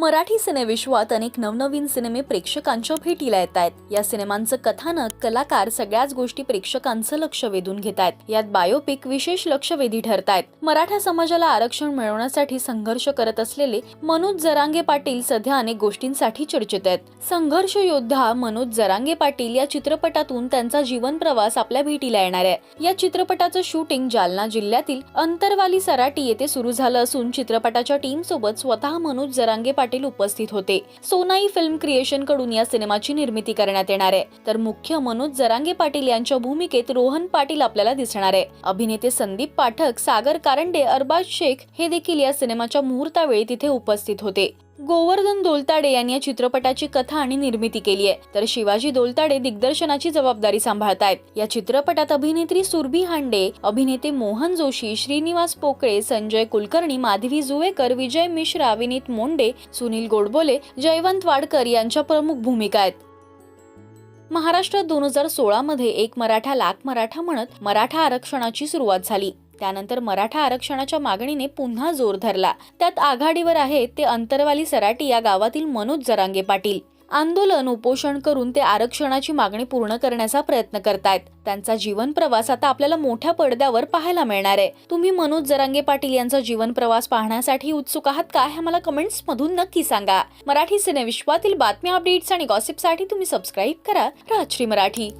मराठी सिनेविश्वात अनेक नवनवीन सिनेमे प्रेक्षकांच्या भेटीला येत आहेत या सिनेमांचं कथानक कलाकार सगळ्याच गोष्टी प्रेक्षकांचं लक्ष वेधून घेत आहेत यात बायोपिक विशेष लक्षवेधी आहेत मराठा समाजाला आरक्षण मिळवण्यासाठी संघर्ष करत असलेले मनोज जरांगे पाटील सध्या अनेक गोष्टींसाठी चर्चेत आहेत. संघर्ष योद्धा मनोज जरांगे पाटील या चित्रपटातून त्यांचा जीवन प्रवास आपल्या भेटीला येणार आहे. या चित्रपटाचं शूटिंग जालना जिल्ह्यातील अंतरवाली सराटी येथे सुरू झालं असून चित्रपटाच्या टीम सोबत स्वतः मनोज जरांगे पाटील उपस्थित होते. सोनाई फिल्म क्रिएशनकडून या सिनेमाची निर्मिती करण्यात येणार आहे. तर मुख्य मनोज जरांगे पाटील यांच्या भूमिकेत रोहन पाटील आपल्याला दिसणार आहे. अभिनेते संदीप पाठक सागर कारंडे अरबाज शेख हे देखील या सिनेमाच्या मुहूर्तावेळी तिथे उपस्थित होते. गोवर्धन दोलताडे यांनी या चित्रपटाची कथा आणि निर्मिती केली आहे. तर शिवाजी दोलताडे दिग्दर्शनाची जबाबदारी सांभाळत आहेत या चित्रपटात अभिनेत्री सुरभी हांडे अभिनेते मोहन जोशी श्रीनिवास पोकळे संजय कुलकर्णी माधवी जुवेकर विजय मिश्रा विनीत मोंडे सुनील गोडबोले जयवंत वाडकर यांच्या प्रमुख भूमिका आहेत. महाराष्ट्रात दोन हजार सोळामध्ये एक मराठा लाख मराठा म्हणत मराठा आरक्षणाची सुरुवात झाली. त्यानंतर मराठा आरक्षणाच्या मागणीने पुन्हा जोर धरला. त्यात आघाडीवर आहेत ते अंतरवाली सराटी या गावातील मनोज जरांगे पाटील. आंदोलन उपोषण करून ते आरक्षणाची मागणी पूर्ण करण्याचा प्रयत्न करतायत. त्यांचा जीवन प्रवास आता आपल्याला मोठ्या पडद्यावर पाहायला मिळणार आहे. तुम्ही मनोज जरांगे पाटील यांचा जीवन प्रवास पाहण्यासाठी उत्सुक आहात का? हे मला कमेंट्स मधून नक्की सांगा. मराठी सिनेविश्वातील बातम्या अपडेट्स आणि गॉसिपसाठी तुम्ही सबस्क्राईब करा. राजश्री मराठी.